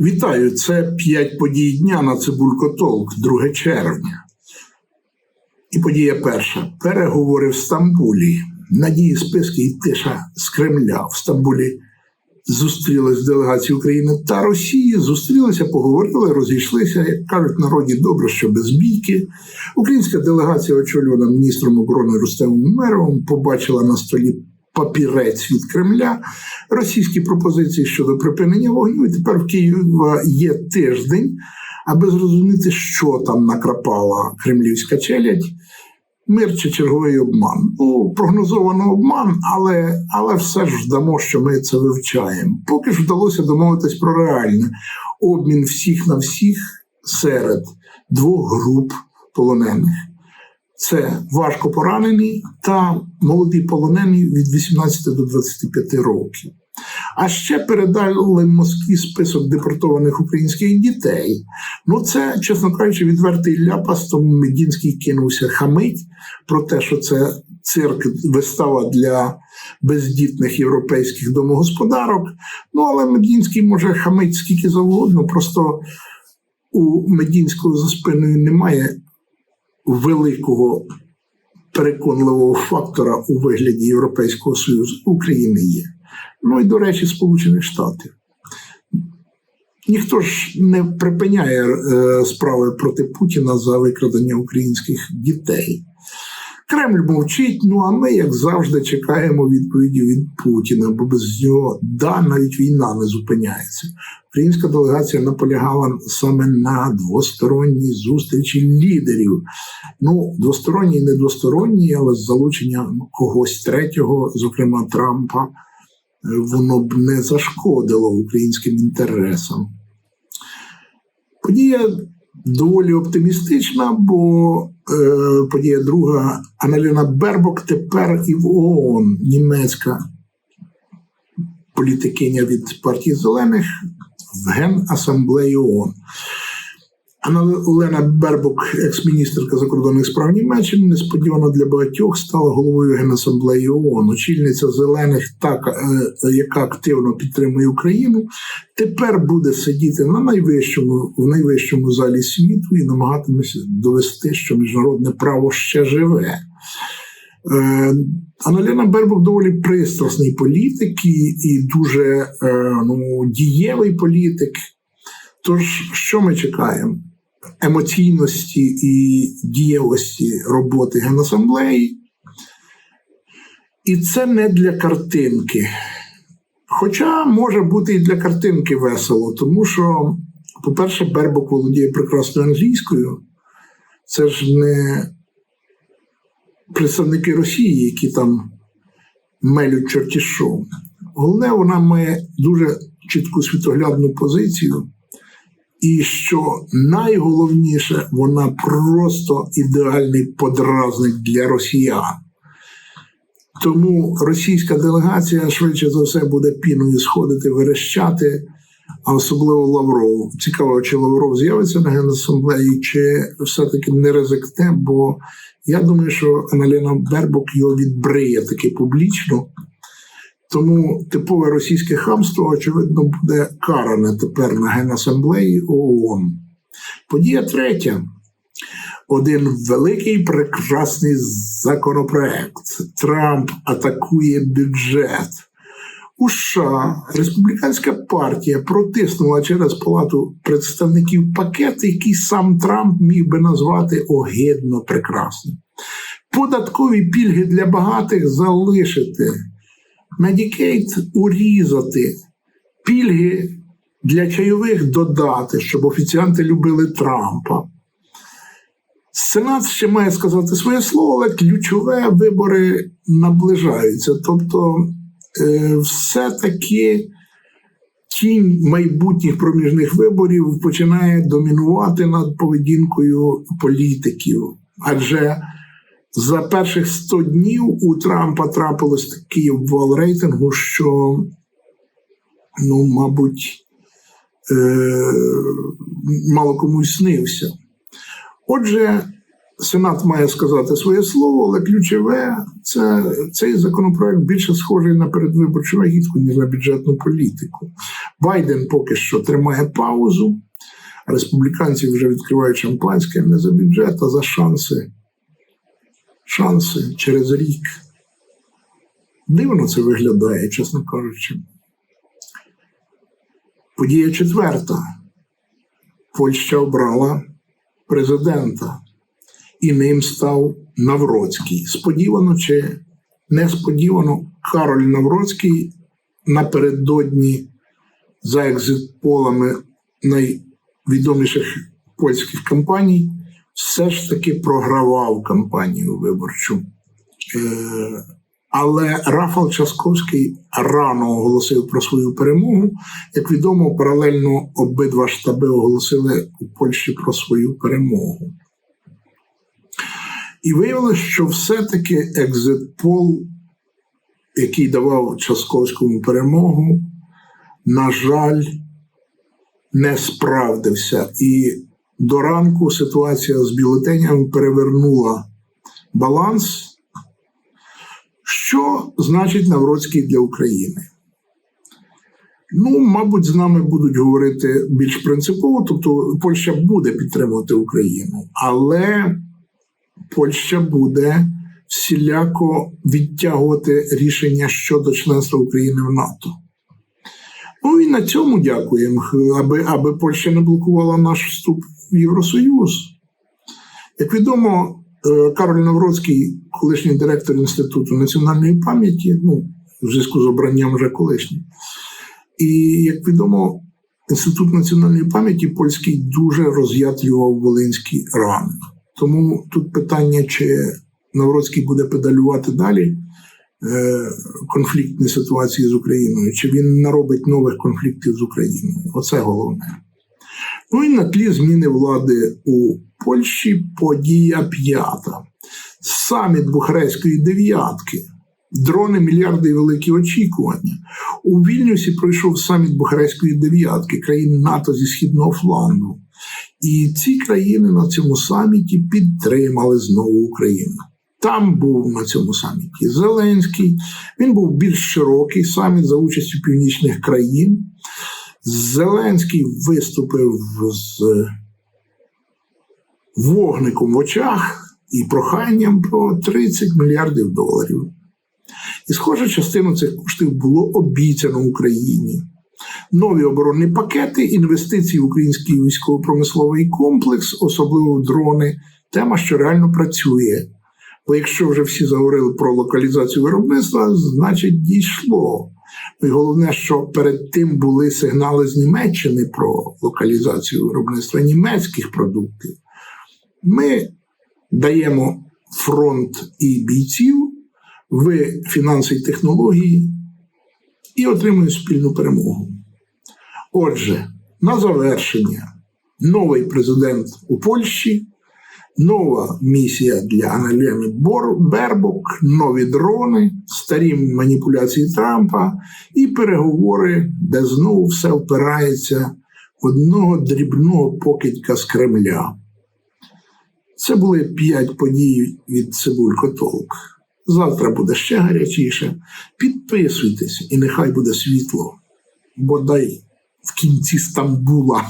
Вітаю! Це п'ять подій дня на Цибулько Толк, 2 червня. І подія перша. Переговори в Стамбулі. Надії списки і тиша з Кремля в Стамбулі зустрілись делегації України та Росії. Зустрілися, поговорили, розійшлися. Як кажуть, народі добре, що без бійки. Українська делегація, очолювана міністром оборони Рустемом Умеровим, побачила на столі папірець від Кремля, російські пропозиції щодо припинення вогню. І тепер в Києві є тиждень, аби зрозуміти, що там накрапала кремлівська челядь. Мир чи черговий обман. Ну, прогнозовано обман, але але все ж вдамо, що ми це вивчаємо. Поки ж вдалося домовитись про реальне обмін всіх на всіх серед двох груп полонених. Це важко поранені та молоді полонені від 18 до 25 років. А ще передали Москві список депортованих українських дітей. Ну, це, чесно кажучи, відвертий ляпас, тому Медінський кинувся хамить про те, що це цирк, вистава для бездітних європейських домогосподарок. Ну, але Медінський може хамить скільки завгодно, просто у Медінського за спиною немає великого переконливого фактора у вигляді Європейського Союзу України є. Ну і, до речі, Сполучених Штатів. Ніхто ж не припиняє е, справи проти Путіна за викрадення українських дітей. Кремль мовчить, ну а ми, як завжди, чекаємо відповіді від Путіна, бо без нього да, навіть війна не зупиняється. Українська делегація наполягала саме на двосторонній зустрічі лідерів. Ну, двосторонній і не двосторонній, але з залученням когось третього, зокрема Трампа, воно б не зашкодило українським інтересам. Подія доволі оптимістична, бо подія друга Аналіна Бербок тепер і в ООН, німецька політикиня від партії зелених в Генасамблеї ООН. Олена Бербок, екс-міністерка закордонних справ Німеччини, несподівано для багатьох стала головою Генасамблеї ООН. Очільниця зелених, так, е, яка активно підтримує Україну, тепер буде сидіти на найвищому в найвищому залі світу і намагатиметься довести, що міжнародне право ще живе. Е, Аналіна Бербок доволі пристрасний політик і, і дуже е, ну, дієвий політик. Тож, що ми чекаємо? Емоційності і дієвості роботи Генасамблеї. І це не для картинки. Хоча може бути і для картинки весело, тому що, по-перше, Бербок володіє прекрасною англійською. Це ж не представники Росії, які там мелють чорті шоу. Головне, вона має дуже чітку світоглядну позицію. І що найголовніше, вона просто ідеальний подразник для росіян. Тому російська делегація швидше за все буде піною сходити, верещати, а особливо Лавров. Цікаво, чи Лавров з'явиться на Генасамблеї, чи все-таки не ризикне, бо я думаю, що Аналіна Бербок його відбриє таки публічно. Тому типове російське хамство, очевидно, буде каране тепер на Генасамблеї ООН. Подія третя. Один великий прекрасний законопроект. Трамп атакує бюджет. У США республіканська партія протиснула через палату представників пакет, який сам Трамп міг би назвати огидно прекрасним. Податкові пільги для багатих залишити. Медікейт урізати, пільги для чайових додати, щоб офіціанти любили Трампа. Сенат ще має сказати своє слово, але ключове вибори наближаються. Тобто, е, все-таки тінь майбутніх проміжних виборів починає домінувати над поведінкою політиків. Адже за перших 100 днів у Трампа трапилось такий обвал рейтингу, що, ну, мабуть, е- мало комусь снився. Отже, Сенат має сказати своє слово, але ключове це цей законопроект більше схожий на передвиборчу агітку, ніж на бюджетну політику. Байден поки що тримає паузу. Республіканці вже відкривають шампанське не за бюджет, а за шанси. Шанси через рік. Дивно це виглядає, чесно кажучи. Подія четверта. Польща обрала президента, і ним став Навроцький. Сподівано чи несподівано, Кароль Навроцький напередодні за екзитполами найвідоміших польських кампаній все ж таки програвав кампанію виборчу. Е, але Рафал Часковський рано оголосив про свою перемогу. Як відомо, паралельно обидва штаби оголосили у Польщі про свою перемогу. І виявилося, що все-таки екзитпол, який давав Часковському перемогу, на жаль, не справдився. І до ранку ситуація з бюлетенями перевернула баланс. Що значить Навроцький для України? Ну, мабуть, з нами будуть говорити більш принципово, тобто Польща буде підтримувати Україну, але Польща буде всіляко відтягувати рішення щодо членства України в НАТО. Ну і на цьому дякуємо, аби, аби Польща не блокувала наш вступ в Євросоюз. Як відомо, Е, Кароль Навроцький, колишній директор Інституту національної пам'яті, ну, в зв'язку з обранням вже колишній. І, як відомо, Інститут національної пам'яті польський дуже роз'ятлював волинські рани. Тому тут питання, чи Навроцький буде педалювати далі конфліктні ситуації з Україною, чи він наробить нових конфліктів з Україною. Оце головне. Ну і на тлі зміни влади у Польщі подія п'ята. Саміт Бухарестської дев'ятки. Дрони, мільярди і великі очікування. У Вільнюсі пройшов саміт Бухарестської дев'ятки, країн НАТО зі східного флангу. І ці країни на цьому саміті підтримали знову Україну. Там був на цьому саміті Зеленський. Він був більш широкий саміт за участю північних країн. Зеленський виступив з вогником в очах і проханням про 30 мільярдів доларів. І, схоже, частину цих коштів було обіцяно Україні. Нові оборонні пакети, інвестиції в український військово-промисловий комплекс, особливо дрони, тема, що реально працює. Бо якщо вже всі заговорили про локалізацію виробництва, значить дійшло. І головне, що перед тим були сигнали з Німеччини про локалізацію виробництва німецьких продуктів. Ми даємо фронт і бійців, ви фінанси і технології і отримуємо спільну перемогу. Отже, на завершення, новий президент у Польщі, нова місія для Аналіни Бербок, нові дрони, старі маніпуляції Трампа і переговори, де знову все впирається в одного дрібного покидька з Кремля. Це були п'ять подій від Цибулько Толк. Завтра буде ще гарячіше. Підписуйтесь, і нехай буде світло. Бодай в кінці Стамбула.